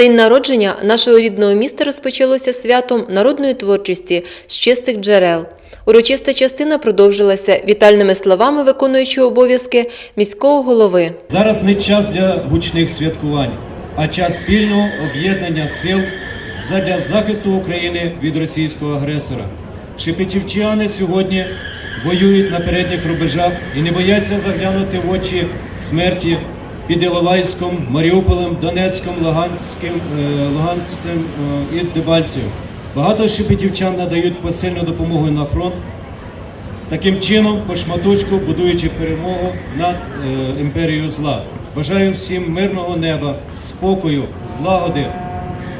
День народження нашого рідного міста розпочалося святом народної творчості з чистих джерел. Урочиста частина продовжилася вітальними словами виконуючого обов'язки міського голови. Зараз не час для гучних святкувань, а час спільного об'єднання сил задля захисту України від російського агресора. Шепетівчани сьогодні воюють на передніх рубежах і не бояться заглянути в очі смерті під Іловайськом, Маріуполем, Донецьком, Луганським, е, Луганським е, і Дебальцем. Багато шепетівчан надають посильну допомогу на фронт, Таким чином, по шматочку, будуючи перемогу над е, імперією зла. Бажаю всім мирного неба, спокою, злагоди,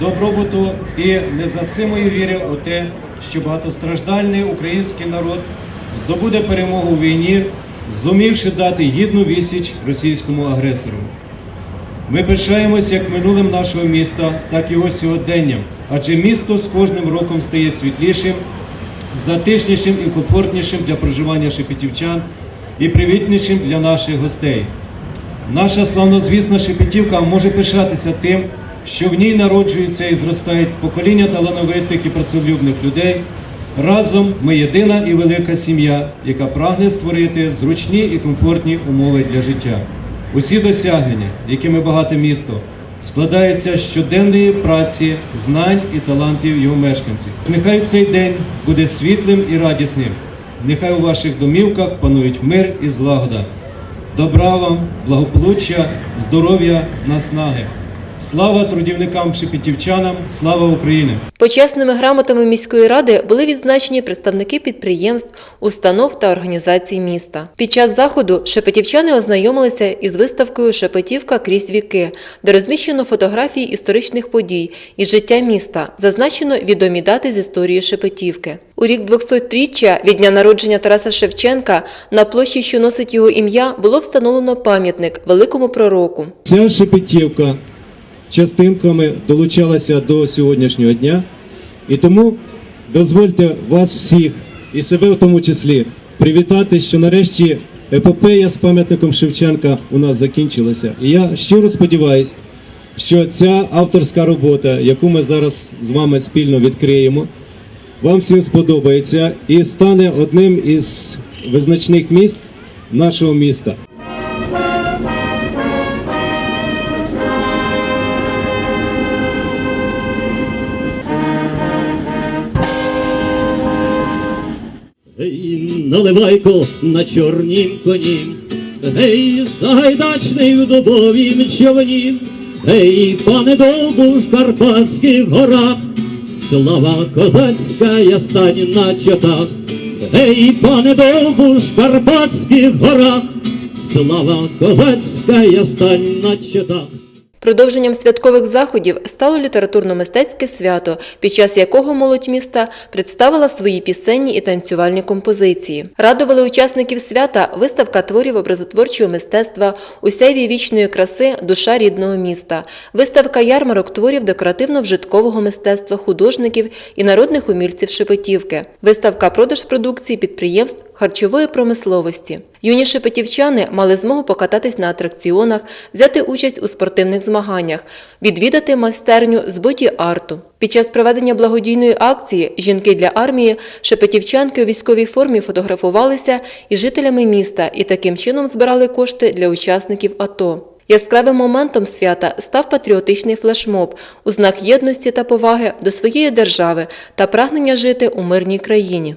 добробуту і незасимої віри у те, що багатостраждальний український народ здобуде перемогу в війні, зумівши дати гідну відсіч російському агресору. Ми пишаємось як минулим нашого міста, так і його сьогоденням, адже місто з кожним роком стає світлішим, затишнішим і комфортнішим для проживання шепетівчан і привітнішим для наших гостей. Наша славнозвісна Шепетівка може пишатися тим, що в ній народжуються і зростають покоління талановитих і працелюбних людей. Разом ми єдина і велика сім'я, яка прагне створити зручні і комфортні умови для життя. Усі досягнення, якими багате місто, складаються з щоденної праці, знань і талантів його мешканців. Нехай цей день буде світлим і радісним. Нехай у ваших домівках панують мир і злагода. Добра вам, благополуччя, здоров'я, наснаги. Слава трудівникам шепетівчанам, слава Україні! Почесними грамотами міської ради були відзначені представники підприємств, установ та організацій міста. Під час заходу шепетівчани ознайомилися із виставкою Шепетівка крізь віки, де розміщено фотографії історичних подій і життя міста, зазначено відомі дати з історії Шепетівки. У рік 200-річчя від дня народження Тараса Шевченка на площі, що носить його ім'я, було встановлено пам'ятник великому пророку. Ця шепетівка частинками долучалася до сьогоднішнього дня, і тому дозвольте вас всіх, і себе в тому числі, привітати, що нарешті епопея з пам'ятником Шевченка у нас закінчилася. І я щиро сподіваюся, що ця авторська робота, яку ми зараз з вами спільно відкриємо, вам всім сподобається і стане одним із визначних місць нашого міста. Гей, наливайко на чорнім коні, гей, загайдачний в дубовім човні, гей, пане довбу в Карпатських горах, слава козацька я стань на чотах, гей, пане довбу в Карпатських горах, слава козацька я стань на чотах. Продовженням святкових заходів стало літературно-мистецьке свято, під час якого молодь міста представила свої пісенні і танцювальні композиції. Радували учасників свята виставка творів образотворчого мистецтва у вічної краси. Душа рідного міста, виставка ярмарок творів декоративно-вжиткового мистецтва художників і народних умільців Шепетівки, виставка продаж продукції підприємств харчової промисловості. Юні шепетівчани мали змогу покататись на атракціонах, взяти участь у спортивних змаганнях, відвідати майстерню з боді-арту. Під час проведення благодійної акції Жінки для армії шепетівчанки у військовій формі фотографувалися із жителями міста і таким чином збирали кошти для учасників АТО. Яскравим моментом свята став патріотичний флешмоб у знак єдності та поваги до своєї держави та прагнення жити у мирній країні.